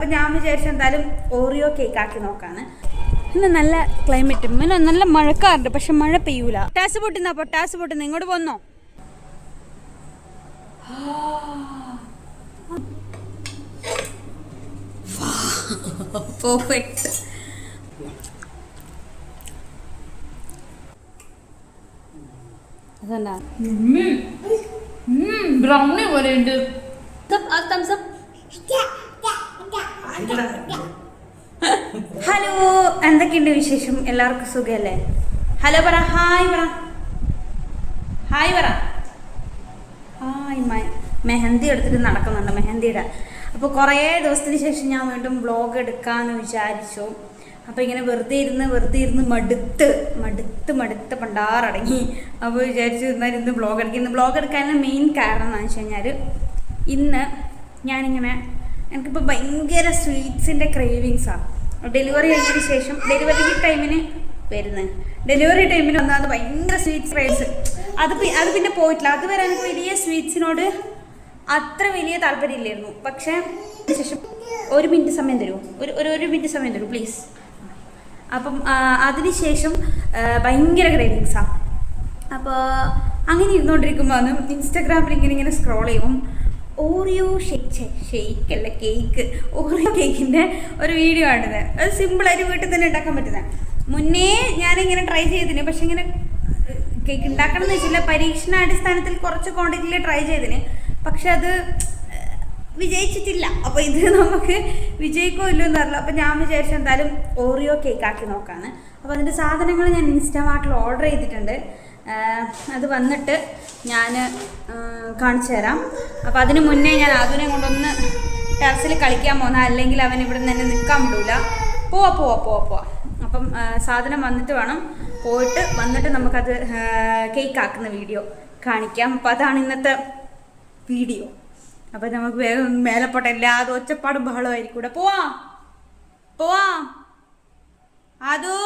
അപ്പം ഞാൻ വിചാരിച്ച എന്തായാലും ഓറിയോ കേക്ക് ആക്കി നോക്കാണ് ഇന്ന് നല്ല ക്ലൈമറ്റും ഇന്ന് നല്ല മഴക്കാറുണ്ട് പക്ഷെ മഴ പെയ്യൂല. ടാസ് പൊട്ടുന്ന പൊട്ടാസ് പൊട്ടുന്ന ഇങ്ങോട്ട് പോന്നോ? പെർഫെക്റ്റ് ബ്രൗണി പോലെ ഉണ്ട് തംസ് ഹലോ എന്തൊക്കെയുണ്ട് വിശേഷം? എല്ലാവർക്കും സുഖമല്ലേ ഹലോ പറ. ഹായ് പറ. ഹായ് പറ. ഹായ് മെഹന്തി എടുത്തിട്ട് നടക്കുന്നുണ്ട് മെഹന്തിയുടെ. അപ്പോൾ കുറേ ദിവസത്തിന് ശേഷം ഞാൻ വീണ്ടും ബ്ലോഗ് എടുക്കാമെന്ന് വിചാരിച്ചു. അപ്പോൾ ഇങ്ങനെ വെറുതെ ഇരുന്ന് വെറുതെ ഇരുന്ന് മടുത്ത് മടുത്ത് മടുത്ത് പണ്ടാറടങ്ങി. അപ്പോൾ വിചാരിച്ചു എന്നാൽ ഇന്ന് ബ്ലോഗ് എടുക്കുക ഇന്ന് ബ്ലോഗ് എടുക്കാനുള്ള മെയിൻ കാരണം എന്താണെന്ന് വെച്ച് കഴിഞ്ഞാൽ ഇന്ന് ഞാനിങ്ങനെ എനിക്കിപ്പോൾ ഭയങ്കര സ്വീറ്റ്സിന്റെ ക്രേവിങ്സാണ് ഡെലിവറി കഴിഞ്ഞതിന് ശേഷം ഡെലിവറി ടൈമിന് വരുന്നത് ഡെലിവറി ടൈമിന് വന്നാൽ ഭയങ്കര സ്വീറ്റ്സ് ക്രേവ്സ് അത് അത് പിന്നെ പോയിട്ടില്ല. അത് വരെ എനിക്ക് വലിയ സ്വീറ്റ്സിനോട് അത്ര വലിയ താല്പര്യമില്ലായിരുന്നു. പക്ഷേ ശേഷം ഒരു മിനിറ്റ് സമയം തരുമോ ഒരു ഒരു ഒരു മിനിറ്റ് സമയം തരൂ പ്ലീസ്. അപ്പം അതിനുശേഷം ഭയങ്കര ക്രേവിങ്സാണ് അപ്പോൾ അങ്ങനെ ഇരുന്നുകൊണ്ടിരിക്കുമ്പോൾ ഇൻസ്റ്റാഗ്രാമിൽ ഇങ്ങനെ ഇങ്ങനെ സ്ക്രോൾ ചെയ്യുമ്പം ഓറിയോ ഷേക്ക് അല്ല കേക്ക് ഓറിയോ കേക്കിന്റെ ഒരു വീഡിയോ ആണിത് അത് സിമ്പിളായിട്ട് വീട്ടിൽ തന്നെ ഉണ്ടാക്കാൻ പറ്റുന്നത്. മുന്നേ ഞാനിങ്ങനെ ട്രൈ ചെയ്തിന് പക്ഷെ ഇങ്ങനെ കേക്ക് ഉണ്ടാക്കണം എന്ന് വെച്ചില്ല പരീക്ഷണാടിസ്ഥാനത്തിൽ കുറച്ച് ക്വാണ്ടിറ്റിയിൽ ട്രൈ ചെയ്തിന്. പക്ഷെ അത് വിജയിച്ചിട്ടില്ല. അപ്പോൾ ഇത് നമുക്ക് വിജയിക്കോ ഇല്ലോ എന്നറിയില്ല അപ്പോൾ ഞാൻ വിചാരിച്ചു എന്തായാലും ഓറിയോ കേക്ക് ആക്കി നോക്കാണ് അപ്പോൾ അതിന്റെ സാധനങ്ങൾ ഞാൻ ഇൻസ്റ്റാമാർട്ടിൽ ഓർഡർ ചെയ്തിട്ടുണ്ട്. അത് വന്നിട്ട് ഞാൻ കാണിച്ചു തരാം. അപ്പോൾ അതിന് മുന്നേ ഞാൻ അതിനെ കൊണ്ടൊന്ന് ടെറസിൽ കളിക്കാൻ പോകുന്ന അല്ലെങ്കിൽ അവൻ ഇവിടെ നിന്ന് തന്നെ നിൽക്കാൻ വിടൂല. പോവാ പോവാ പോവാ പോവാ. അപ്പം സാധനം വന്നിട്ട് വേണം പോയിട്ട് വന്നിട്ട് നമുക്കത് കേക്ക് ആക്കുന്ന വീഡിയോ കാണിക്കാം. അപ്പോൾ അതാണ് ഇന്നത്തെ വീഡിയോ അപ്പം നമുക്ക് വേഗം മേലെ എല്ലാതും ഒച്ചപ്പാടും ബഹളമായിരിക്കും കൂടെ പോവാ പോവാ. അതോ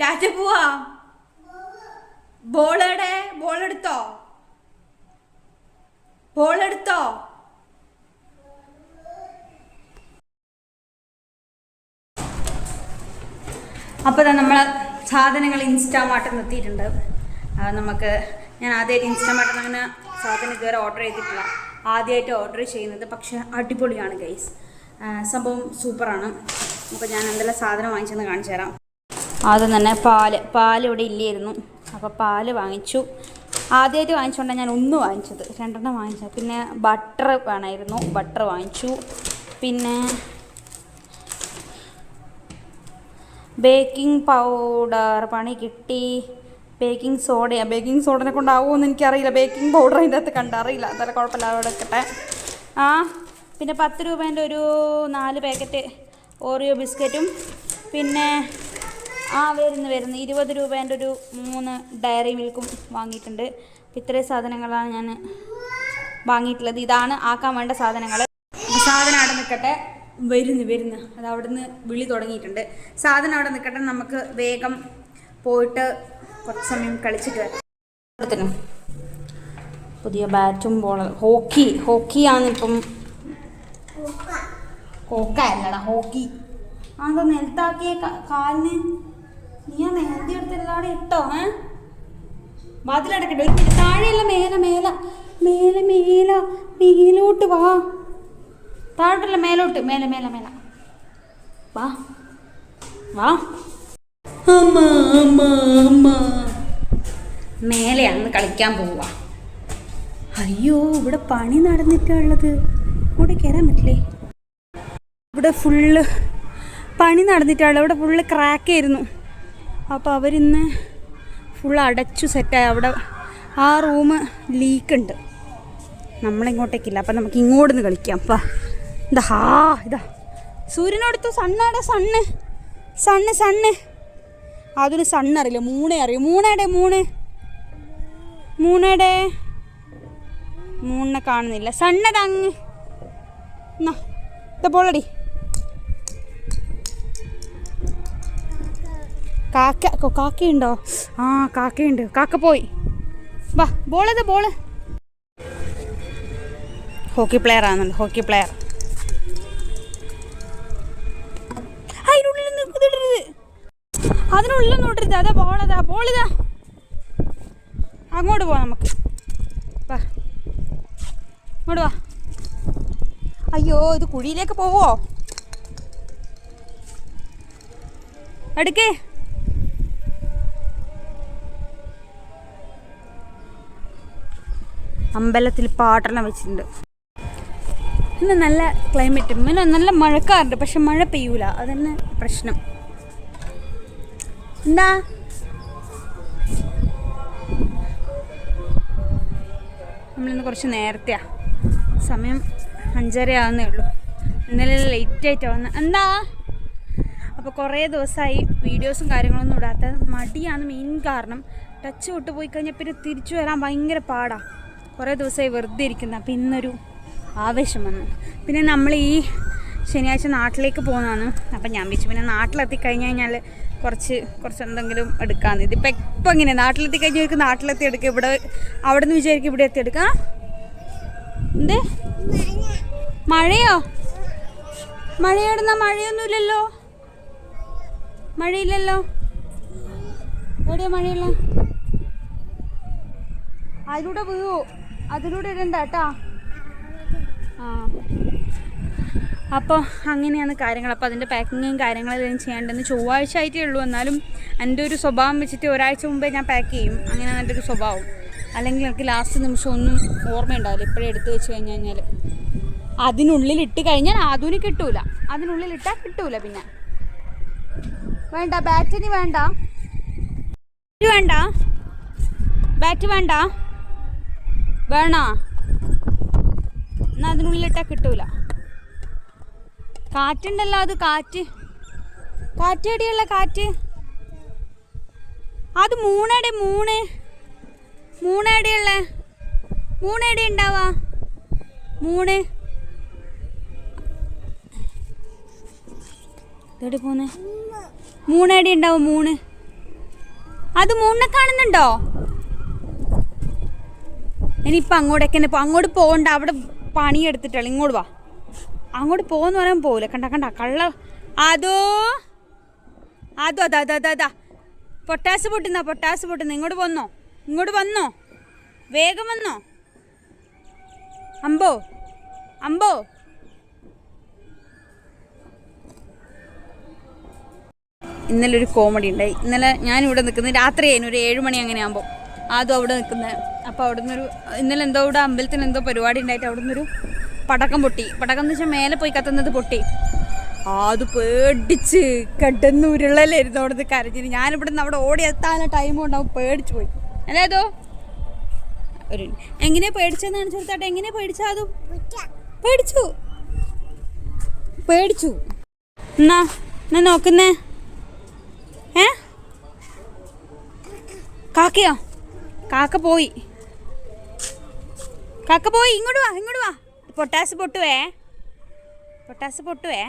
ടാറ്റ പോവാ. ബോളെടെ ബോൾ എടുത്തോ ബോൾ എടുത്തോ അപ്പോൾ നമ്മൾ സാധനങ്ങൾ ഇൻസ്റ്റാമാർട്ടിൽ നിർത്തിയിട്ടുണ്ട് നമുക്ക് ഞാൻ ആദ്യമായിട്ട് ഇൻസ്റ്റാമാർട്ടിൽ അങ്ങനെ സാധനം ഇതുവരെ ഓർഡർ ചെയ്തിട്ടില്ല. ആദ്യമായിട്ട് ഓർഡർ ചെയ്യുന്നത് പക്ഷെ അടിപൊളിയാണ് ഗൈസ് സംഭവം സൂപ്പറാണ്. അപ്പോൾ ഞാൻ എന്തെല്ലാം സാധനം വാങ്ങിച്ചെന്ന് കാണിച്ചു തരാം. ആദ്യം തന്നെ പാൽ പാൽ ഇവിടെ ഇല്ലായിരുന്നു. അപ്പോൾ പാൽ വാങ്ങിച്ചു. ആദ്യമായിട്ട് വാങ്ങിച്ചുകൊണ്ടാണ് ഞാൻ ഒന്ന് വാങ്ങിച്ചത്. രണ്ടെണ്ണം വാങ്ങിച്ചത്. പിന്നെ ബട്ടർ വേണമായിരുന്നു ബട്ടർ വാങ്ങിച്ചു. പിന്നെ ബേക്കിംഗ് പൗഡർ പണി കിട്ടി. ബേക്കിംഗ് സോഡയാണ് ബേക്കിംഗ് സോഡനെ കൊണ്ടാവുമെന്ന് എനിക്കറിയില്ല. ബേക്കിംഗ് പൗഡർ അതിന്റെ അകത്ത് കണ്ടറിയില്ല എന്തായാലും കുഴപ്പമില്ല അവിടെ ആ പിന്നെ പത്ത് രൂപേന്റെ ഒരു നാല് പാക്കറ്റ് ഓറിയോ ബിസ്ക്കറ്റും. പിന്നെ ആ വരുന്നു വരുന്നു. ഇരുപത് രൂപേന്റെ ഒരു മൂന്ന് ഡയറി മിൽക്കും വാങ്ങിയിട്ടുണ്ട്. ഇത്രയും സാധനങ്ങളാണ് ഞാൻ വാങ്ങിയിട്ടുള്ളത്. ഇതാണ് ആക്കാൻ വേണ്ട സാധനങ്ങൾ. സാധനം അവിടെ നിൽക്കട്ടെ. വരുന്നു വരുന്നു. അത് അവിടെ നിന്ന് വിളി തുടങ്ങിയിട്ടുണ്ട്. സാധനം അവിടെ നിൽക്കട്ടെ. നമുക്ക് വേഗം പോയിട്ട് കുറച്ച് സമയം കളിച്ചിട്ട് വരാം. പുതിയ ബാറ്റും ബോൾ ഹോക്കി. ഹോക്കിയാണ് ഇപ്പം ഹോക്ക. അല്ലടാ ഹോക്കി. ആ നിലത്താക്കിയ കാലിന്. നീ ആ മെഹന്തി എടുത്ത് എല്ലാടെ ഇട്ടോ ഏ? വാതിലടക്കട്ടെ ഒരു താഴെയല്ല മേല മേല. മേലെ മേല. മേലോട്ട് വാ. താഴോട്ടല്ല മേലോട്ട്. മേലെ മേലെ മേല. വാ. വാ. അമ്മ അമ്മ അമ്മ. മേലെയാണ് കളിക്കാൻ പോവാ. അയ്യോ ഇവിടെ പണി നടന്നിട്ടുള്ളത് ഇവിടെ കയറാൻ പറ്റില്ലേ? ഇവിടെ ഫുള്ള് പണി നടന്നിട്ടുള്ളത് ഇവിടെ ഫുള്ള് ക്രാക്കായിരുന്നു അപ്പോൾ അവരിന്ന് ഫുൾ അടച്ചു സെറ്റായി അവിടെ ആ റൂം ലീക്കുണ്ട് നമ്മളിങ്ങോട്ടേക്കില്ല. അപ്പം നമുക്ക് ഇങ്ങോട്ട് നിന്ന് കളിക്കാം. അപ്പം ഇതാ ഹാ ഇതാ. സൂര്യനോടത്ത് സണ്ണാടെ സണ്ണ്. Sun sun. അതൊരു സണ്ണറിയില്ല? മൂണേ അറിയും? മൂണേടെ മൂണ്. മൂണേടെ. മൂണിനെ കാണുന്നില്ല. സണ്ണതങ്ങ്. എന്നാ ഇതാ പോളടി. കാക്ക കാക്കയുണ്ടോ? ആ കാക്കയുണ്ട്. കാക്ക പോയി. വാ ബോളേതാ ബോൾ ഹോക്കി പ്ലെയർ ആണെന്നുണ്ട് ഹോക്കി പ്ലെയർ അതിനുള്ളിൽ നിൽക്കുന്നിടരുത് അതിനുള്ളിൽ നോട്ടരുത് അതാ ബോളതാ ബോളിതാ അങ്ങോട്ട് പോവാം നമുക്ക്. വാ. ഇങ്ങോട്ട് വാ. അയ്യോ ഇത് കുഴിയിലേക്ക് പോവോ? അടുക്കേ അമ്പലത്തിൽ പാട്ടെല്ലാം വെച്ചിട്ടുണ്ട്. ഇന്ന് നല്ല ക്ലൈമറ്റ് ഇന്ന് നല്ല മഴക്കാറുണ്ട് പക്ഷെ മഴ പെയ്യൂല. അതന്നെ പ്രശ്നം. എന്താ? നമ്മളിന്ന് കുറച്ച് നേരത്തെയാ. സമയം അഞ്ചര ആവുന്നേ ഉള്ളൂ. ഇന്നലെ ലേറ്റ് ആയിട്ടാണ് വന്നത് എന്താ? അപ്പോൾ കുറേ ദിവസമായി വീഡിയോസും കാര്യങ്ങളൊന്നും ഇടാത്ത മടിയാണ് മെയിൻ കാരണം. ടച്ച് വിട്ട് പോയി കഴിഞ്ഞാൽ പിന്നെ തിരിച്ചു വരാൻ ഭയങ്കര പാടാണ് കുറേ ദിവസമായി വെറുതെ ഇരിക്കുന്നത് അപ്പം ഇന്നൊരു ആവേശം വന്നു. പിന്നെ നമ്മൾ ഈ ശനിയാഴ്ച നാട്ടിലേക്ക് പോകുന്നതാണ്. അപ്പം ഞാൻ വിളിച്ചു. പിന്നെ നാട്ടിലെത്തി കഴിഞ്ഞ് കഴിഞ്ഞാൽ കുറച്ച് കുറച്ച് എന്തെങ്കിലും എടുക്കാമെന്ന് ഇതിപ്പോൾ ഇപ്പം ഇങ്ങനെ നാട്ടിലെത്തി കഴിഞ്ഞാൽ നാട്ടിലെത്തി എടുക്കുക ഇവിടെ അവിടെ നിന്ന് വിചാരിക്കും ഇവിടെ എത്തി എടുക്കാം. എന്തേ? മഴയോ? മഴയോടുന്ന മഴയൊന്നുമില്ലല്ലോ? മഴയില്ലല്ലോ? എവിടെയാ മഴയുള്ള? അതിലൂടെ വീഴൂ? അതിലൂടെ ഇടണ്ട കേട്ടാ ആ. അപ്പോൾ അങ്ങനെയാണ് കാര്യങ്ങൾ. അപ്പോൾ അതിന്റെ പാക്കിങ്ങും കാര്യങ്ങളെല്ലാം ചെയ്യേണ്ടതെന്ന് ചൊവ്വാഴ്ച ആയിട്ടേ ഉള്ളൂ. എന്നാലും എന്റെ ഒരു സ്വഭാവം വെച്ചിട്ട് ഒരാഴ്ച മുമ്പേ ഞാൻ പാക്ക് ചെയ്യും. അങ്ങനെയാണ് എന്റെ ഒരു സ്വഭാവം. അല്ലെങ്കിൽ എനിക്ക് ലാസ്റ്റ് നിമിഷം ഒന്നും ഓർമ്മയുണ്ടാവില്ല. ഇപ്പോഴേ എടുത്തു വെച്ച് കഴിഞ്ഞ് കഴിഞ്ഞാൽ അതിനുള്ളിൽ ഇട്ട് കഴിഞ്ഞാൽ ആധുനിക കിട്ടൂല. അതിനുള്ളിൽ ഇട്ടാൽ കിട്ടൂല പിന്നെ. വേണ്ട ബാറ്ററി വേണ്ട. വേണ്ട. ബാറ്റ് വേണ്ട. വേണോ. എന്നാ അതിനുള്ളിലിട്ടാൽ കിട്ടൂല. കാറ്റുണ്ടല്ലോ അത് കാറ്റ്. കാറ്റടിയുള്ള കാറ്റ്? അത് മൂണടി മൂണ്. മൂണടിയുള്ള മൂണടി ഉണ്ടാവാ? മൂണ്. മൂണടി ഉണ്ടാവും? മൂണ്. അത് മൂണ കാണുന്നുണ്ടോ? ഇനിയിപ്പോൾ അങ്ങോട്ടേക്ക് തന്നെ അങ്ങോട്ട് പോകണ്ട അവിടെ പണിയെടുത്തിട്ടുള്ള ഇങ്ങോട്ട് വാ. അങ്ങോട്ട് പോകുന്ന പറയാൻ പോകില്ല കണ്ട കണ്ട കള്ള. അതോ? അതോ അതാ അതാ അതാ അതാ പൊട്ടാസ് പൊട്ടുന്ന പൊട്ടാസ് പൊട്ടുന്ന. ഇങ്ങോട്ട് വന്നോ. ഇങ്ങോട്ട് വന്നോ. വേഗം വന്നോ. അമ്പോ അമ്പോ. ഇന്നലെ ഒരു കോമഡി ഉണ്ടായി. ഇന്നലെ ഞാനിവിടെ നിൽക്കുന്നത് രാത്രി ആയിരുന്നു ഒരു ഏഴ് മണി അങ്ങനെ ആകുമ്പോൾ ആദ്യം അവിടെ നിൽക്കുന്നത് അപ്പോൾ അവിടെ നിന്നൊരു ഇന്നലെ എന്തോ ഇവിടെ അമ്പലത്തിൽ എന്തോ പരിപാടി ഉണ്ടായിട്ട് അവിടെ നിന്നൊരു പടക്കം പൊട്ടി. പടക്കം എന്ന് വെച്ചാൽ മേലെ പോയി കത്തുന്നത് പൊട്ടി. അത് പേടിച്ച് കിടന്ന് ഉരുളലായിരുന്നു അവിടുന്ന് കരഞ്ഞിന് ഞാനിവിടെ നിന്ന് അവിടെ ഓടി എത്താൻ ടൈം കൊണ്ടാവും പേടിച്ചു പോയി. അല്ലേതോ ഒരു എങ്ങനെ പേടിച്ചെന്നാണ് ചെറുത്താട്ടെ എങ്ങനെ പേടിച്ചാ അതും പേടിച്ചു. പേടിച്ചു. എന്നാ എന്നാ നോക്കുന്നേ? ഏ? കാക്കയോ? കാക്ക പോയി. കാക്ക പോയി ഇങ്ങോട്ട് വാ ഇങ്ങോട്ട് വാ. പൊട്ടാസ് പൊട്ടുവേ. പൊട്ടാസ് പൊട്ടുവേ.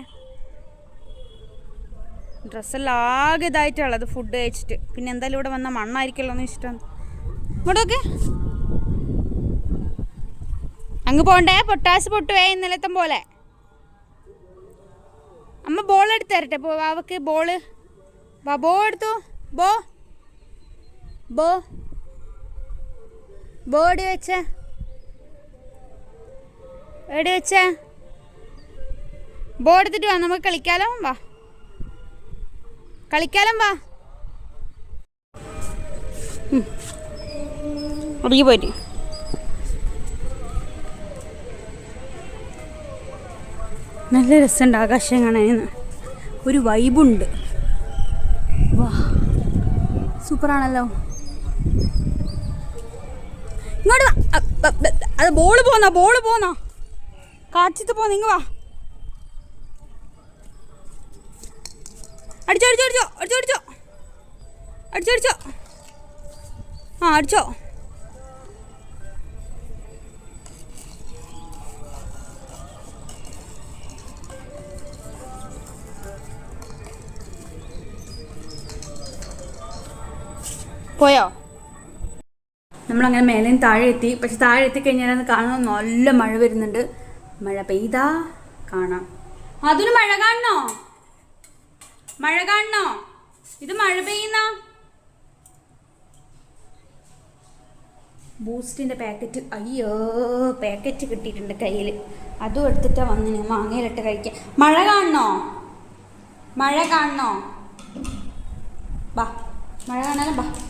ഡ്രസ്സെല്ലാം ആകെ ഇതായിട്ടുള്ളത് ഫുഡ് കഴിച്ചിട്ട്. പിന്നെ എന്തായാലും ഇവിടെ വന്ന മണ്ണായിരിക്കല്ലോ എന്ന് ഇഷ്ടം ഇങ്ങോട്ടൊക്കെ അങ്ങ് പോണ്ടേ പൊട്ടാസ് പൊട്ടുവേ ഇന്നലത്തെ പോലെ. അമ്മ ബോൾ എടുത്ത് തരട്ടെ. അവക്ക് ബോൾ ബോ എടുത്തു. ബോ. ബോ. ബോ വെച്ച. എവിടെ വെച്ചേ? ബോ എടുത്തിട്ട് വാ നമുക്ക് കളിക്കാലോ വാ. കളിക്കാലം വാ. ഒടുങ്ങി പോയിട്ട്. നല്ല രസമുണ്ട് ആകാശം കാണാൻ ഒരു വൈബുണ്ട് വാ. സൂപ്പറാണല്ലോ. അത് ബോൾ പോന്നാ ബോൾ പോന്നാ. കാച്ചിട്ട് പോ നിങ്ങ വാ. അടിച്ചോ അടിച്ചോ അടിച്ചോ അടിച്ചോ അടിച്ചോ. അടിച്ചോ അടിച്ചോ. ആ അടിച്ചോ. പോയോ? നമ്മളങ്ങനെ മേലെയും താഴെ എത്തി പക്ഷെ താഴെ എത്തിക്കഴിഞ്ഞാൽ അത് കാണാൻ നല്ല മഴ വരുന്നുണ്ട്. മഴ പെയ്താ കാണാം. അതൊരു മഴ കാണണോ? മഴ കാണണോ? ഇത് മഴ പെയ്യുന്ന? ബൂസ്റ്റിന്റെ പാക്കറ്റ്. അയ്യോ പാക്കറ്റ് കിട്ടിയിട്ടുണ്ട് കയ്യിൽ അതും എടുത്തിട്ടാ വന്നിന് മാങ്ങയിലിട്ട് കഴിക്കാൻ. മഴ കാണണോ? മഴ കാണണോ? ബാ മഴ കാണാനും ബാ.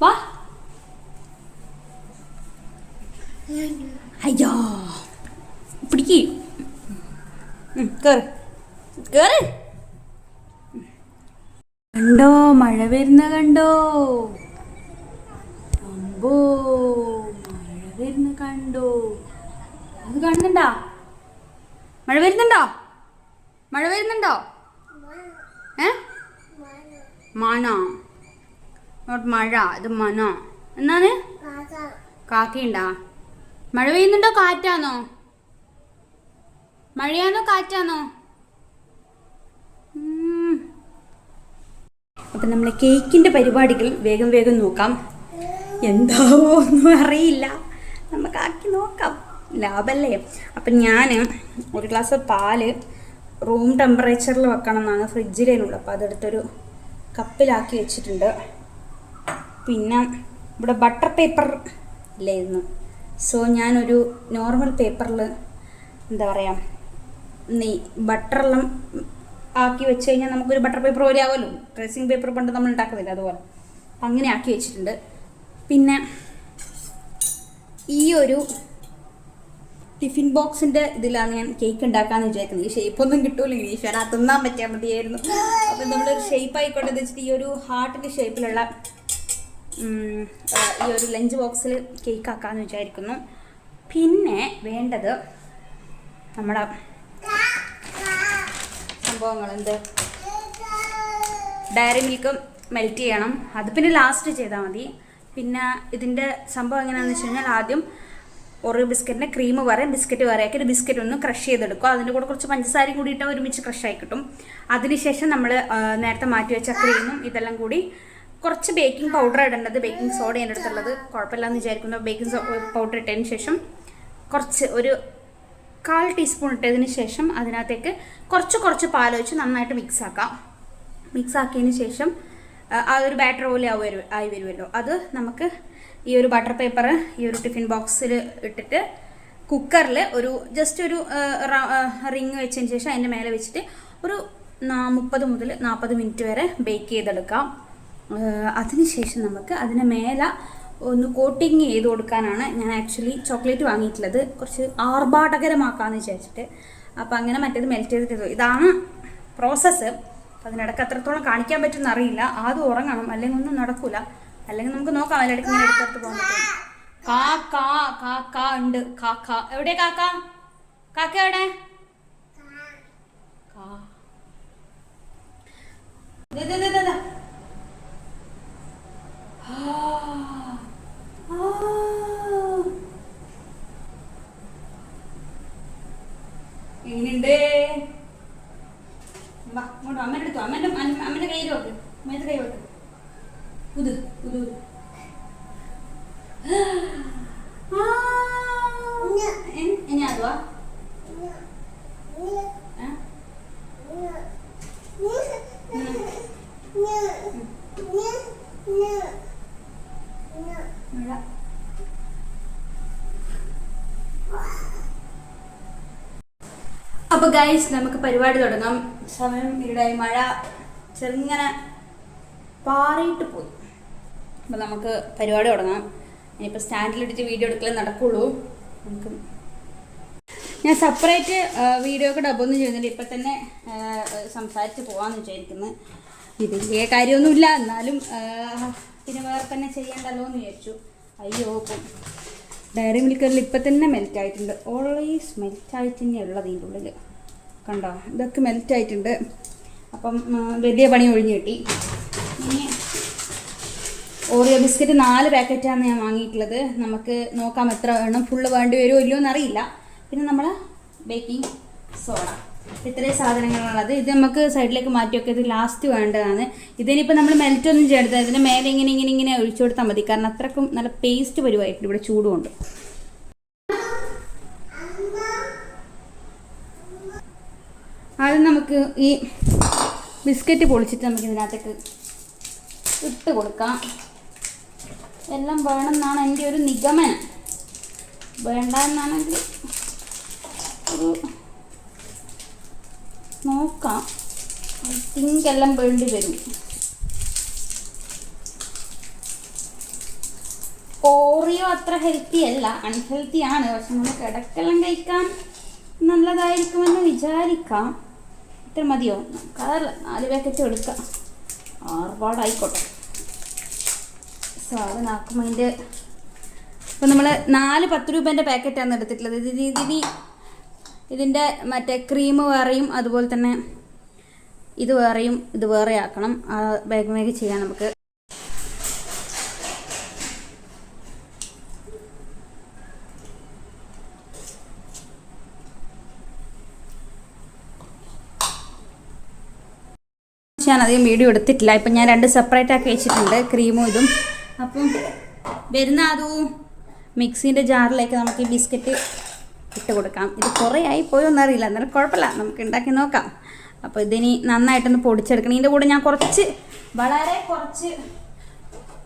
വാ. അയ്യോ. പിടിക്ക്. ഉം, കേറ്. കേറ്. കണ്ടോ മഴ വരുന്ന കണ്ടോ? അമ്പോ മഴ വരുന്ന കണ്ടോ? അത് കാണുന്നുണ്ടോ? മഴ വരുന്നുണ്ടോ? മഴ വരുന്നുണ്ടോ? ഏ? മണ? നോട്ട് മഴ ഇത് മന. എന്നാണ്? കാക്കയുണ്ടാ. മഴ പെയ്യുന്നുണ്ടോ? കാറ്റാണോ മഴയാണോ കാറ്റാണോ അപ്പൊ നമ്മളെ കേക്കിന്റെ പരിപാടികൾ വേഗം വേഗം നോക്കാം. എന്താവോ ഒന്നും അറിയില്ല. നമുക്ക് ആക്കി നോക്കാം. ലാഭല്ലേ? അപ്പം ഞാൻ ഒരു ഗ്ലാസ് പാൽ റൂം ടെമ്പറേച്ചറിൽ വെക്കണം എന്നാണ് ഫ്രിഡ്ജിലേനുള്ളത് അപ്പോൾ അതെടുത്തൊരു കപ്പിലാക്കി വെച്ചിട്ടുണ്ട്. പിന്നെ ഇവിടെ ബട്ടർ പേപ്പർ ഇല്ലായിരുന്നു. സോ ഞാനൊരു നോർമൽ പേപ്പറിൽ എന്താ പറയുക നെയ് ബട്ടറെല്ലാം ആക്കി വെച്ച് കഴിഞ്ഞാൽ നമുക്കൊരു ബട്ടർ പേപ്പർ പോലെ ആവുമല്ലോ. ഡ്രസ്സിങ് പേപ്പർ പണ്ട് നമ്മൾ ഉണ്ടാക്കുന്നില്ല അതുപോലെ. അങ്ങനെ ആക്കി വെച്ചിട്ടുണ്ട്. പിന്നെ ഈ ഒരു ടിഫിൻ ബോക്സിന്റെ ഇതിലാണ് ഞാൻ കേക്ക് ഉണ്ടാക്കാമെന്ന് വിചാരിക്കുന്നത്. ഈ ഷേപ്പ് ഒന്നും കിട്ടൂല ഈശ്വര തിന്നാൻ പറ്റിയാൽ മതിയായിരുന്നു. അപ്പം നമ്മളൊരു ഷേപ്പ് ആയിക്കോട്ടെ എന്ന് വെച്ചിട്ട് ഈ ഒരു ഹാർട്ടിന്റെ ഷേപ്പിലുള്ള ഈ ഒരു ലഞ്ച് ബോക്സിൽ കേക്ക് ആക്കാമെന്ന് വിചാരിക്കുന്നു. പിന്നെ വേണ്ടത് നമ്മുടെ സംഭവങ്ങൾ എന്ത് ഡയറി മിൽക്ക് മെൽറ്റ് ചെയ്യണം. അത് പിന്നെ ലാസ്റ്റ് ചെയ്താൽ മതി. പിന്നെ ഇതിന്റെ സംഭവം എങ്ങനെയാണെന്ന് വെച്ച് കഴിഞ്ഞാൽ ആദ്യം ഒരു ബിസ്ക്കറ്റിന്റെ ക്രീം വരെ ബിസ്ക്കറ്റ് വേറെ ഒരു ബിസ്ക്കറ്റ് ഒന്ന് ക്രഷ് ചെയ്തെടുക്കും. അതിന്റെ കൂടെ കുറച്ച് പഞ്ചസാരയും കൂടി ഇട്ടാൽ ഒരുമിച്ച് ആയി കിട്ടും. അതിനുശേഷം നമ്മൾ നേരത്തെ മാറ്റി വെച്ച ക്രീമും ഇതെല്ലാം കൂടി കുറച്ച് ബേക്കിംഗ് പൗഡർ ഇടേണ്ടത്. ബേക്കിംഗ് സോഡ എന്റെ അടുത്തുള്ളത് കുഴപ്പമില്ലാന്ന് വിചാരിക്കുന്നു. ബേക്കിംഗ് പൗഡർ ഇട്ടതിന് ശേഷം കുറച്ച് ഒരു കാൽ ടീസ്പൂൺ ഇട്ടതിന് ശേഷം അതിനകത്തേക്ക് കുറച്ച് കുറച്ച് പാൽ വെച്ച് നന്നായിട്ട് മിക്സ് ആക്കാം. മിക്സ് ആക്കിയതിന് ശേഷം ആ, ഒരു ബാറ്റർ പോലെ ആയി വരും ആയി വരുമല്ലോ. അത് നമുക്ക് ഈ ഒരു ബട്ടർ പേപ്പർ ഈ ഒരു ടിഫിൻ ബോക്സിൽ ഇട്ടിട്ട് കുക്കറിൽ ഒരു ജസ്റ്റ് ഒരു റിങ് വെച്ചതിന് ശേഷം അതിന്റെ മേലെ വെച്ചിട്ട് ഒരു മുപ്പത് മുതൽ നാൽപ്പത് മിനിറ്റ് വരെ ബേക്ക് ചെയ്തെടുക്കാം. അതിനുശേഷം നമുക്ക് അതിന് മേലെ ഒന്ന് കോട്ടിങ് ചെയ്ത് കൊടുക്കാനാണ് ഞാൻ ആക്ച്വലി ചോക്ലേറ്റ് വാങ്ങിയിട്ടുള്ളത്. കുറച്ച് ആർഭാടകരമാക്കാമെന്ന് വിചാരിച്ചിട്ട്. അപ്പോൾ അങ്ങനെ മറ്റേത് മെൽറ്റ് ചെയ്തിട്ട് ഇതാണ് പ്രോസസ്സ് അപ്പോൾ അതിനിടയ്ക്ക് എത്രത്തോളം കാണിക്കാൻ പറ്റുമെന്ന് അറിയില്ല. ആദ്യം ഉറങ്ങണം. അല്ലെങ്കിൽ ഒന്നും നടക്കൂല. അല്ലെങ്കിൽ നമുക്ക് നോക്കാം അതിനിടയ്ക്ക് ഇങ്ങനെ എടുത്തെടുത്ത് പോകാൻ പറ്റും കാ കാ കാ കാ ഉണ്ട്. കാക്ക എവിടെ കാക്ക? കാക്ക എവിടെ? കാ. ആ. ആ. എങ്ങനെയുണ്ട് വാ, അമ്മേടെ അടുത്ത് വാ. അമ്മേന്റെ കയ്യിൽ വെക്ക് അമ്മേന്റെ കൈ വെക്ക് പുതു ആ. എൻ- ഇനി അതുവാ അപ്പൊ ഗൈസ് നമുക്ക് പരിപാടി തുടങ്ങാം. സമയം ഇവിടെ മഴ ചെറുങ്ങനെ പാറിയിട്ട് പോയി. അപ്പൊ നമുക്ക് പരിപാടി തുടങ്ങാം. ഇനിയിപ്പോൾ സ്റ്റാൻഡിലിട്ടിട്ട് വീഡിയോ എടുക്കലേ നടക്കുള്ളൂ. നമുക്ക് ഞാൻ സെപ്പറേറ്റ് വീഡിയോ ഒക്കെ ഒന്നും ചെയ്യുന്നില്ല. ഇപ്പൊ തന്നെ സംസാരിച്ച് പോകാമെന്ന് വിചാരിക്കുന്നു. ഇത് വലിയ കാര്യമൊന്നുമില്ല. എന്നാലും പിന്നെ വേറെ തന്നെ ചെയ്യണ്ടല്ലോ എന്ന് വിചാരിച്ചു. അയ്യോ ഇപ്പം ഡയറി മിൽക്കറിൽ ഇപ്പം തന്നെ മെൽറ്റ് ആയിട്ടുണ്ട്. ഓൾവേസ് മെൽറ്റ് ആയിട്ട് തന്നെയുള്ളത് ഇതിന്റെ ഉള്ളിൽ കണ്ടോ? ഇതൊക്കെ മെൽറ്റ് ആയിട്ടുണ്ട്. അപ്പം വലിയ പണി ഒഴിഞ്ഞു കിട്ടി. ഇനി ഓറിയോ ബിസ്ക്കറ്റ് നാല് പാക്കറ്റാണ് ഞാൻ വാങ്ങിയിട്ടുള്ളത്. നമുക്ക് നോക്കാം എത്ര വേണം ഫുള്ള് വേണ്ടി വരുമോ ഇല്ലയോ എന്നറിയില്ല. പിന്നെ നമ്മൾ ബേക്കിംഗ് സോഡ ഇത്രയും സാധനങ്ങളുള്ളത് ഇത് നമുക്ക് സൈഡിലേക്ക് മാറ്റി വെക്കുക ഇത് ലാസ്റ്റ് വേണ്ടതാണ്. ഇതിനിപ്പോൾ നമ്മൾ മെൽറ്റ് ഒന്നും ചെയ്യരുത്. ഇതിന് മേലെ ഇങ്ങനെ ഇങ്ങനെ ഇങ്ങനെ ഒഴിച്ചു കൊടുത്താൽ മതി. കാരണം അത്രക്കും നല്ല പേസ്റ്റ് വരുമായിട്ടുണ്ട് ഇവിടെ ചൂടുകൊണ്ട് ആദ്യം നമുക്ക് ഈ ബിസ്ക്കറ്റ് പൊളിച്ചിട്ട് നമുക്ക് ഇതിനകത്തേക്ക് ഇട്ട് കൊടുക്കാം. എല്ലാം വേണമെന്നാണ് എന്റെ ഒരു നിഗമനം. വേണ്ട എന്നാണെങ്കിൽ ഒരു നോക്കാം. ഐ തിങ്ക് എല്ലാം വേണ്ടി വരും. ഓറിയോ അത്ര ഹെൽത്തി അല്ല. അൺഹെൽത്തി ആണ്. പക്ഷെ നമുക്ക് കിടക്കെല്ലാം കഴിക്കാൻ നല്ലതായിരിക്കുമെന്ന് വിചാരിക്കാം. ഇത്ര മതിയോ? കളറില്ല നാല് പാക്കറ്റ് എടുക്കാം. ആർപാടായിക്കോട്ടെ സാധനമാക്കുമ്പോൾ അതിന്റെ ഇപ്പം നമ്മൾ നാല് പത്ത് രൂപേന്റെ പാക്കറ്റാണ് എടുത്തിട്ടുള്ളത്. ഇത് ഇതിന് ഇതിന്റെ മറ്റേ ക്രീം വേറെയും അതുപോലെ തന്നെ ഇത് വേറെയും ഇത് വേറെ ആക്കണം ആ ബാഗ് വേഗം ചെയ്യാം നമുക്ക്. ഞാൻ അധികം വീഡിയോ എടുത്തിട്ടില്ല. ഇപ്പം ഞാൻ രണ്ട് സെപ്പറേറ്റ് ആക്കി വെച്ചിട്ടുണ്ട്. ക്രീമും ഇതും. അപ്പം വരുന്ന അതും മിക്സീന്റെ ജാറിലേക്ക് നമുക്ക് ഈ ബിസ്ക്കറ്റ് ഇട്ട് കൊടുക്കാം. ഇത് കുറേ ആയി പോയൊന്നും അറിയില്ല എന്നാലും കുഴപ്പമില്ല. നമുക്ക് ഉണ്ടാക്കി നോക്കാം. അപ്പോൾ ഇതിനി നന്നായിട്ടൊന്ന് പൊടിച്ചെടുക്കണം. ഇതിന്റെ കൂടെ ഞാൻ കുറച്ച് വളരെ കുറച്ച്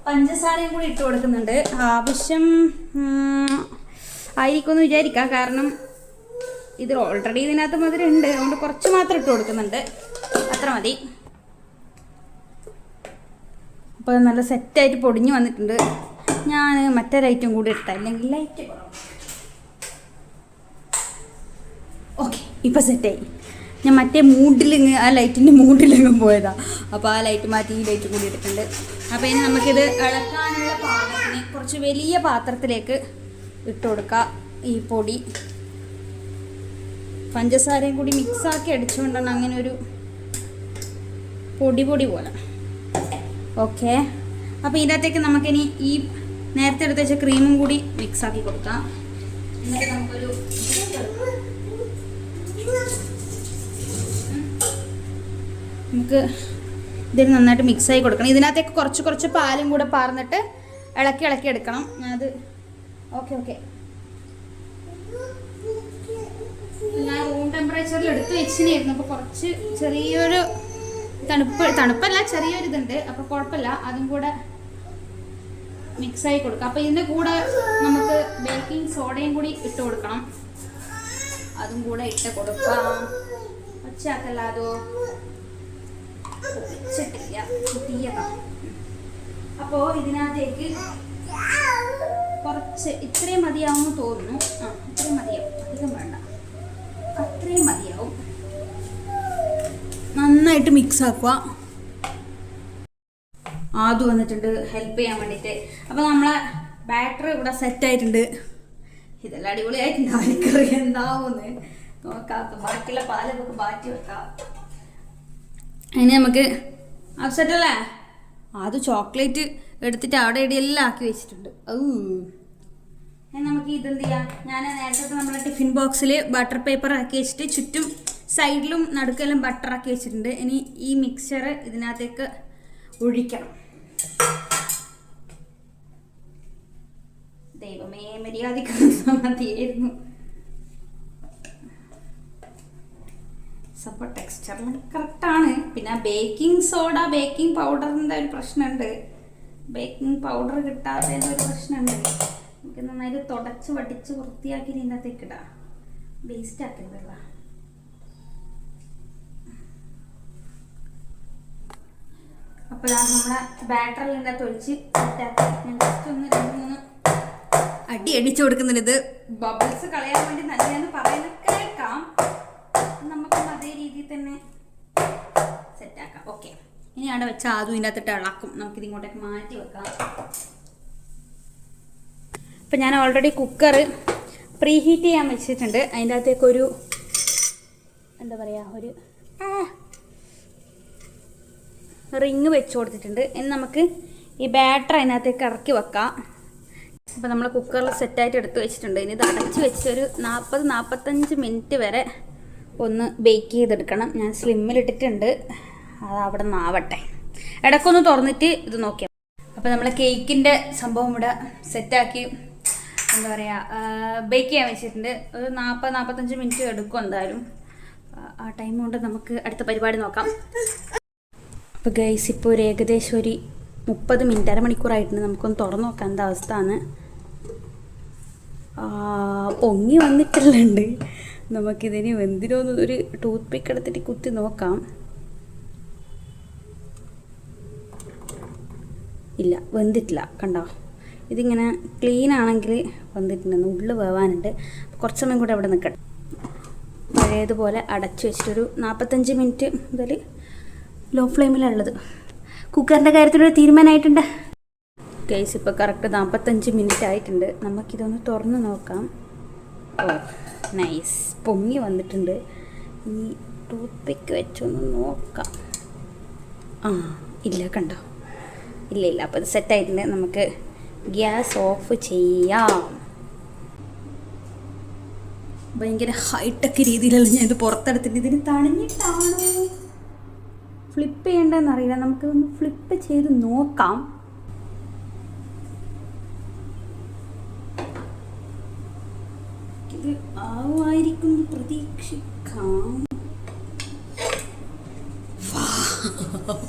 പഞ്ചസാരയും കൂടി ഇട്ട് കൊടുക്കുന്നുണ്ട്. ആവശ്യം ആയിരിക്കുമെന്ന് വിചാരിക്കാം. കാരണം ഇത് ഓൾറെഡി ഇതിനകത്ത് മധുരം ഉണ്ട് അതുകൊണ്ട് കുറച്ച് മാത്രം ഇട്ട് കൊടുക്കുന്നുണ്ട്. അത്ര മതി. അപ്പോൾ അത് നല്ല സെറ്റായിട്ട് പൊടിഞ്ഞു വന്നിട്ടുണ്ട്. ഞാൻ മറ്റേ ലൈറ്റും കൂടി ഇട്ട അല്ലെങ്കിൽ ലൈറ്റ് ഓക്കെ ഇപ്പോൾ സെറ്റായി ഞാൻ മറ്റേ മൂഡിലിങ് ആ ലൈറ്റിന്റെ മൂഡിലിങ്ങും പോയതാ. അപ്പോൾ ആ ലൈറ്റ് മാറ്റി ഈ ലൈറ്റ് കൂടി ഇട്ടിട്ടുണ്ട് അപ്പോൾ ഇനി നമുക്കിത് ഇളക്കാനുള്ള പാത്രത്തിന് കുറച്ച് വലിയ പാത്രത്തിലേക്ക് ഇട്ട് കൊടുക്കുക ഈ പൊടി. പഞ്ചസാരയും കൂടി മിക്സാക്കി അടിച്ചുകൊണ്ടാണ് അങ്ങനെ ഒരു പൊടി പൊടി പോലെ. ഓക്കെ അപ്പോൾ ഇതിനകത്തേക്ക് നമുക്കിനി ഈ നേരത്തെ എടുത്ത് വെച്ച ക്രീമും കൂടി മിക്സ് ആക്കി കൊടുക്കാം. നമുക്കൊരു നമുക്ക് ഇതിൽ നന്നായിട്ട് മിക്സ് ആയി കൊടുക്കണം. ഇതിനകത്തേക്ക് കുറച്ച് കുറച്ച് പാലും കൂടെ പാർന്നിട്ട് ഇളക്കി ഇളക്കി എടുക്കണം. അത് ഓക്കെ ഓക്കെ ഞാൻ റൂം ടെമ്പറേച്ചറിൽ എടുത്ത് വെച്ചിനായിരുന്നു അപ്പോൾ കുറച്ച് ചെറിയൊരു തണുപ്പ് തണുപ്പല്ല ചെറിയൊരു ഇതുണ്ട് അപ്പോൾ കുഴപ്പമില്ല. അതും കൂടെ മിക്സ് ആയി കൊടുക്കുക അപ്പോൾ ഇതിന്റെ കൂടെ നമുക്ക് ബേക്കിംഗ് സോഡയും കൂടി ഇട്ട് കൊടുക്കണം. അതും കൂടെ ഇട്ട് കൊടുക്കാം. ഒച്ചാക്കല്ല അതോ? ഒച്ചിട്ടില്ല ഇതിനകത്തേക്ക് കുറച്ച് ഇത്രയും മതിയാവുമെന്ന് തോന്നുന്നു. ആ ഇത്രയും മതിയാവും. അധികം വേണ്ട. അത്രയും മതിയാവും. നന്നായിട്ട് മിക്സ് ആക്കുക. ആദ്യം വന്നിട്ടുണ്ട്. ഹെൽപ്പ് ചെയ്യാൻ വേണ്ടിയിട്ട്. അപ്പോൾ നമ്മളെ ബാറ്ററി ഇവിടെ സെറ്റ് ആയിട്ടുണ്ട്. ഇതെല്ലാം അടിപൊളിയായിട്ടുണ്ട് ആർക്കറി എന്താവുമെന്ന് നോക്കാം. ബാക്കിയുള്ള പാൽ നമുക്ക് മാറ്റി വെക്കാം. അതിന് നമുക്ക് അപ്സെറ്റ് അല്ലേ? അത് ചോക്ലേറ്റ് എടുത്തിട്ട് അവിടെ ഇടയെല്ലാം ആക്കി വെച്ചിട്ടുണ്ട്. ഓ നമുക്ക് ഇതെന്ത് ചെയ്യാം? ഞാൻ നേരത്തെ നമ്മളെ ടിഫിൻ ബോക്സിൽ ബട്ടർ പേപ്പർ ആക്കി വെച്ചിട്ട് ചുറ്റും സൈഡിലും നടുക്കെല്ലാം ബട്ടർ ആക്കി വെച്ചിട്ടുണ്ട്. ഇനി ഈ മിക്സ്ചർ ഇതിനകത്തേക്ക് ഒഴിക്കണം. ദൈവമേ മര്യാദയ്ക്ക് സപ്പോ സപ്പോൾ ടെക്സ്ചറിലും കറക്റ്റാണ് പിന്നെ ബേക്കിംഗ് സോഡ ബേക്കിംഗ് പൗഡറിന്റെ ഒരു പ്രശ്നമുണ്ട്. ബേക്കിംഗ് പൗഡർ കിട്ടാത്തതിന്റെ ഒരു പ്രശ്നമുണ്ട്. നമുക്ക് നന്നായിട്ട് തുടച്ച് വടിച്ച് വൃത്തിയാക്കി ഇതിന്റെ വേസ്റ്റ് ആക്കരുതല്ല അപ്പോൾ നമ്മളെ ബാറ്ററിൽ എന്താ തൊഴിച്ച് ഞാൻ ജസ്റ്റ് ഒന്ന് രണ്ട് മൂന്ന് അടി അടിച്ചു കൊടുക്കുന്നുണ്ട്. ഇത് ബബിൾസ് കളയാൻ വേണ്ടി നല്ലതെന്ന് പറയുന്നത് കേൾക്കാം. നമുക്ക് അതേ രീതിയിൽ തന്നെ സെറ്റാക്കാം ഓക്കെ ഇനി അവിടെ വെച്ച ആദ്യം ഇതിന്റെ അകത്തിട്ട് ഇളക്കും. നമുക്കിത് ഇങ്ങോട്ടേക്ക് മാറ്റി വെക്കാം. അപ്പം ഞാൻ ഓൾറെഡി കുക്കർ പ്രീ ഹീറ്റ് ചെയ്യാൻ വെച്ചിട്ടുണ്ട്. അതിന്റെ അകത്തേക്കൊരു എന്താ പറയുക ഒരു റിങ് വെച്ച് കൊടുത്തിട്ടുണ്ട്. ഇനി നമുക്ക് ഈ ബാറ്റർ അതിനകത്തേക്ക് ഇറക്കി വെക്കാം. അപ്പോൾ നമ്മൾ കുക്കറിൽ സെറ്റായിട്ട് എടുത്ത് വെച്ചിട്ടുണ്ട്. ഇനി ഇത് അടച്ച് വെച്ച് ഒരു നാൽപ്പത് നാൽപ്പത്തഞ്ച് മിനിറ്റ് വരെ ഒന്ന് ബേക്ക് ചെയ്തെടുക്കണം. ഞാൻ സ്ലിമ്മിലിട്ടിട്ടുണ്ട് അത് അവിടെ നിന്നാവട്ടെ. ഇടക്കൊന്ന് തുറന്നിട്ട് ഇത് നോക്കിയാൽ അപ്പോൾ നമ്മൾ കേക്കിന്റെ സംഭവം ഇവിടെ സെറ്റാക്കി എന്താ പറയുക ബേക്ക് ചെയ്യാൻ വെച്ചിട്ടുണ്ട്. ഒരു നാൽപ്പത് നാൽപ്പത്തഞ്ച് മിനിറ്റ് എടുക്കും എന്തായാലും. ആ ടൈം കൊണ്ട് നമുക്ക് അടുത്ത പരിപാടി നോക്കാം. അപ്പോൾ ഗൈസ് ഇപ്പോൾ ഒരു ഏകദേശം ഒരു മുപ്പത് മിനിറ്റ് അരമണിക്കൂറായിട്ടുണ്ട് നമുക്കൊന്ന് തുറന്നു നോക്കാം എന്താ അവസ്ഥ എന്ന് ആ, പൊങ്ങി വന്നിട്ടുള്ളുണ്ട് നമുക്കിതിന് എന്തിനൊന്ന് ഒരു ടൂത്ത് പിക്ക് എടുത്തിട്ട് കുത്തി നോക്കാം. ഇല്ല വെന്തിട്ടില്ല. കണ്ടോ? ഇതിങ്ങനെ ക്ലീൻ ആണെങ്കിൽ വന്നിട്ടുണ്ടെന്ന് ഉള്ളിൽ വേവാനുണ്ട്. കുറച്ച് സമയം കൂടെ അവിടെ നിൽക്കട്ടെ പഴയതുപോലെ അടച്ചു വെച്ചിട്ടൊരു നാൽപ്പത്തഞ്ച് മിനിറ്റ് മുതൽ ലോ ഫ്ലെയിമിലുള്ളത് കുക്കറിന്റെ കാര്യത്തിലൊരു തീരുമാനമായിട്ടുണ്ട് കേസ് ഇപ്പോൾ കറക്റ്റ് നാൽപ്പത്തഞ്ച് മിനിറ്റ് ആയിട്ടുണ്ട്. നമുക്കിതൊന്ന് തുറന്ന് നോക്കാം. ഓ നൈസ് പൊങ്ങി വന്നിട്ടുണ്ട്. ഇനി ടൂത്ത് പിക്ക് വെച്ചൊന്ന് നോക്കാം. ആ ഇല്ല കണ്ടോ? ഇല്ല ഇല്ല. അപ്പോൾ ഇത് സെറ്റായിട്ടുണ്ട് നമുക്ക് ഗ്യാസ് ഓഫ് ചെയ്യാം. ഭയങ്കര ഹൈടെക് രീതിയിലുള്ള ഞാൻ ഇത് പുറത്തെടുത്തിട്ട് ഇതിന് തണിഞ്ഞിട്ടാണോ? ഫ്ലിപ്പ് ചെയ്യേണ്ടതെന്ന് അറിയില്ല നമുക്ക് ഒന്ന് ഫ്ലിപ്പ് ചെയ്ത് നോക്കാം. ഇത് ആവുമായിരിക്കും പ്രതീക്ഷിക്കാം.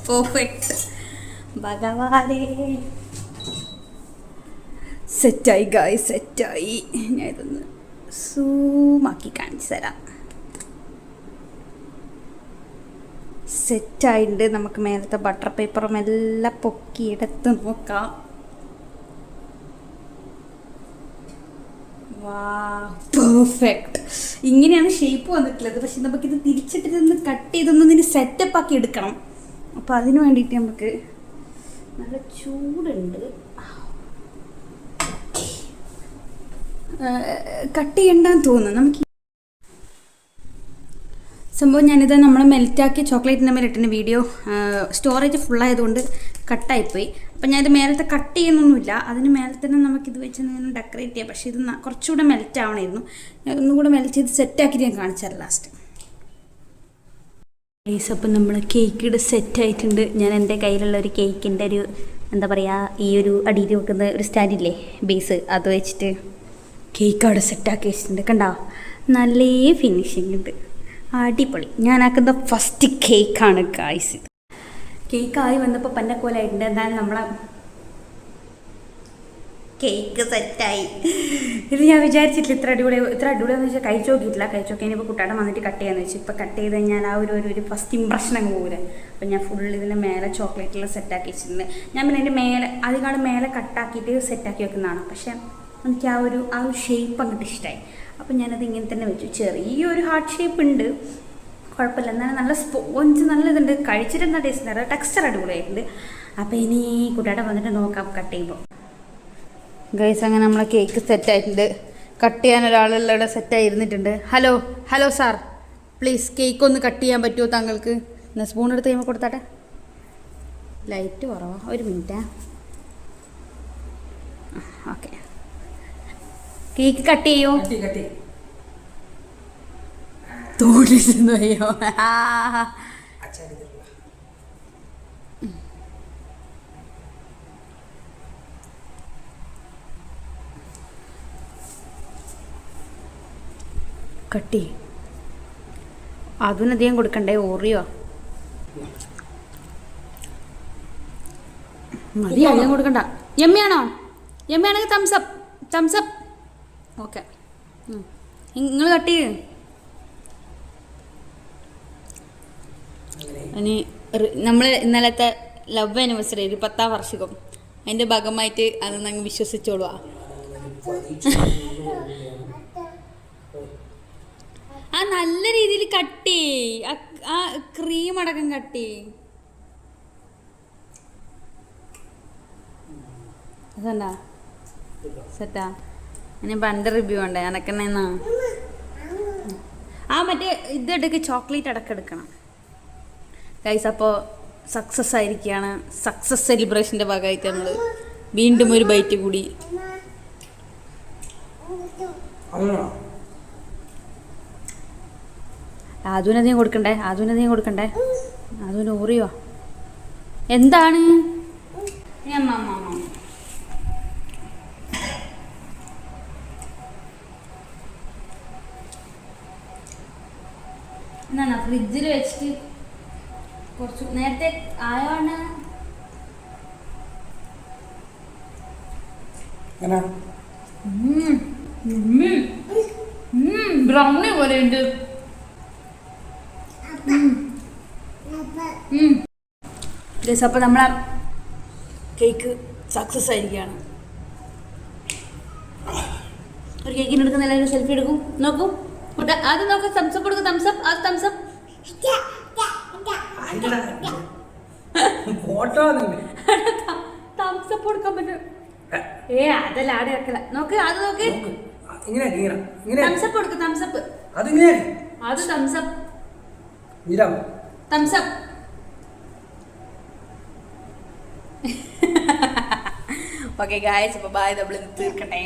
പെർഫെക്റ്റ് ഭഗവാനേ. സെറ്റായി ഗായ് സെറ്റായി ഞാൻ ഇതൊന്ന് സൂമാക്കി കാണിച്ചു തരാം. സെറ്റായിട്ടുണ്ട്. നമുക്ക് മേലത്തെ ബട്ടർ പേപ്പറും എല്ലാം പൊക്കിയെടുത്ത് നോക്കാം. പെർഫെക്റ്റ് ഇങ്ങനെയാണ് ഷേപ്പ് വന്നിട്ടുള്ളത്. പക്ഷെ നമുക്കിത് തിരിച്ചിട്ട് ഇതൊന്ന് കട്ട് ചെയ്തൊന്ന് ഇതിന് സെറ്റപ്പ് ആക്കി എടുക്കണം. അപ്പോൾ അതിന് വേണ്ടിയിട്ട് നമുക്ക് നല്ല ചൂടുണ്ട്. കട്ട് ചെയ്യണ്ടെന്ന് തോന്നുന്നു. നമുക്ക് സംഭവം ഞാനിത് നമ്മൾ മെൽറ്റാക്കി ചോക്ലേറ്റിന്റെ മേലെ ഇട്ടിന് വീഡിയോ സ്റ്റോറേജ് ഫുള്ളായതുകൊണ്ട് കട്ടായിപ്പോയി അപ്പം ഞാനിത് മേലത്തെ കട്ട് ചെയ്യുന്നൊന്നുമില്ല. അതിന് മേലെ തന്നെ നമുക്കിത് വെച്ച് നിന്ന് ഡെക്കറേറ്റ് ചെയ്യാം. പക്ഷേ ഇത് കുറച്ചുകൂടെ മെൽറ്റ് ആവണമായിരുന്നു. ഞാൻ ഒന്നുകൂടെ മെൽറ്റ് ചെയ്ത് സെറ്റാക്കിയിട്ട് ഞാൻ കാണിച്ചാൽ ലാസ്റ്റ് ഗൈസ് അപ്പം നമ്മൾ കേക്ക് സെറ്റ് ആയിട്ടുണ്ട്. ഞാൻ എന്റെ കയ്യിലുള്ള ഒരു കേക്കിന്റെ ഒരു എന്താ പറയുക ഈ ഒരു അടിയിൽ വെക്കുന്ന ഒരു സ്റ്റാൻഡില്ലേ ബേസ് അത് വെച്ചിട്ട് കേക്ക് അവിടെ സെറ്റാക്കി വെച്ചിട്ടുണ്ട്. കണ്ടോ? നല്ല ഫിനിഷിംഗ് ഉണ്ട്. അടിപൊളി. ഞാനാക്കുന്ന ഫസ്റ്റ് കേക്കാണ് ഗായ്സ് ഇത് കേക്കായി വന്നപ്പോൾ പന്നക്കോലായിട്ടുണ്ട്. എന്തായാലും നമ്മളെ കേക്ക് സെറ്റായി ഇത് ഞാൻ വിചാരിച്ചിട്ടില്ല ഇത്ര അടിപൊളി ഇത്ര അടിപൊളിയെന്ന് വെച്ചാൽ കഴിച്ചു നോക്കിയിട്ടില്ല. കഴിച്ചു നോക്കി ഇനിയിപ്പോൾ കുട്ടാടം വന്നിട്ട് കട്ട് ചെയ്യാന്ന് വെച്ചു. ഇപ്പോൾ കട്ട് ചെയ്ത് കഴിഞ്ഞാൽ ആ ഒരു ഒരു ഒരു ഫസ്റ്റ് ഇമ്പ്രഷൻ അങ്ങ് പോലെ അപ്പോൾ ഞാൻ ഫുൾ ഇതിന്റെ മേലെ ചോക്ലേറ്റിൽ സെറ്റാക്കി വെച്ചിട്ടുണ്ട്. ഞാൻ പിന്നെ അതിന്റെ മേലെ അതിനാണ് മേലെ കട്ടാക്കിയിട്ട് സെറ്റാക്കി വെക്കുന്നതാണ്. പക്ഷേ എനിക്ക് ആ ഒരു ആ ഒരു ഷേപ്പ് അങ്ങോട്ട് ഇഷ്ടമായി അപ്പം ഞാനത് ഇങ്ങനെ തന്നെ വെച്ചു. ചെറിയൊരു ഹാർട്ട് ഷേപ്പ് ഉണ്ട്. കുഴപ്പമില്ല. എന്നാലും നല്ല സ്പോഞ്ച് നല്ല ഇതുണ്ട്. കഴിച്ചിട്ട് എന്താ ടേസ്റ്റ് നല്ല ടെക്സ്ചർ അടിപൊളിയായിട്ടുണ്ട്. അപ്പോൾ ഇനി കുട്ടിയുടെ വന്നിട്ട് നോക്കാം കട്ട് ചെയ്യുമ്പോൾ ഗൈസ് അങ്ങനെ നമ്മളെ കേക്ക് സെറ്റായിട്ടുണ്ട് കട്ട് ചെയ്യാൻ ഒരാളുള്ള ഇവിടെ സെറ്റായി ഇരുന്നിട്ടുണ്ട് hello hello sir please cake ഒന്ന് കട്ട് ചെയ്യാൻ പറ്റുമോ താങ്കൾക്ക്? എന്നാൽ സ്പൂൺ എടുത്ത് കഴിയുമ്പോൾ കൊടുത്താട്ടെ? ലൈറ്റ് കുറവാ. ഒരു മിനിറ്റാ ഓക്കെ കേക്ക് കട്ട് ചെയ്യോ. തോന്നിരുന്നു അയ്യോ. അതിനധികം കൊടുക്കണ്ടേ ഓറിയോ മതി അധികം കൊടുക്കണ്ട. എമ്മയാണോ എമ്മയാണെങ്കിൽ thumbs up thumbs up okay. നിങ്ങൾ കട്ട് ചെയ്യ്. ഇനി നമ്മൾ ഇന്നലത്തെ ലവ് ആനിവേഴ്സറി ഒരു പത്താം വർഷികം. അതിന്റെ ഭാഗമായിട്ട് അത് ഞങ്ങൾ വിശ്വസിച്ചോളുക ആ നല്ല രീതിയിൽ കട്ടി ആ ക്രീം അടക്കം കട്ടി അതെന്താ സെറ്റാ? ഇനി പണ്ട് റിവ്യൂ ഉണ്ട് എനക്കെന്നെ ആ മറ്റേ ഇതെടുക്ക് ചോക്ലേറ്റ് അടക്കം എടുക്കണം. ഗൈസ് അപ്പോൾ സക്സസ് ആയിരിക്കുകയാണ് സക്സസ് സെലിബ്രേഷന്റെ ഭാഗമായിട്ട് നമ്മൾ വീണ്ടും ഒരു ബൈറ്റ് കൂടി. ആദൂനധികം കൊടുക്കണ്ടേ? ആദൂനധികം കൊടുക്കണ്ടേ? ആദൂന് ഓറിയോ എന്താണ്? അമ്മ, എന്നാ ഫ്രിഡ്ജിൽ വെച്ചിട്ട് കുറച്ച് നേരത്തെ ആയോണ്ട് ബ്രൗണി പോലെ ഉണ്ട് അപ്പോൾ നമ്മളെ കേക്ക് സക്സസ് ആയിരിക്കുകയാണ്. ഒരു കേക്കിനെടുക്കുന്ന എല്ലാവരും സെൽഫി എടുക്കും. നോക്കൂ. അത് നോക്ക് തംസപ്പ് കൊടുക്കും തംസപ്പ് അത് തംസപ്പ് ഫോട്ടോ തംസപ്പ് കൊടുക്കാൻ പറ്റും. ഏ. അതല്ല ആടെ വെക്കല. നോക്ക് അത് നോക്ക്. ഇങ്ങനെ ഇങ്ങനെ. തംസ് തംസപ്പ് കൊടുക്ക് തംസപ്പ് അപ്പ് അത് തംസപ്പ് നീരാം തംസപ്പ് ഓക്കെ ഗായ്സ് അപ്പോൾ ബായ് നമ്മൾ തീർക്കട്ടെ.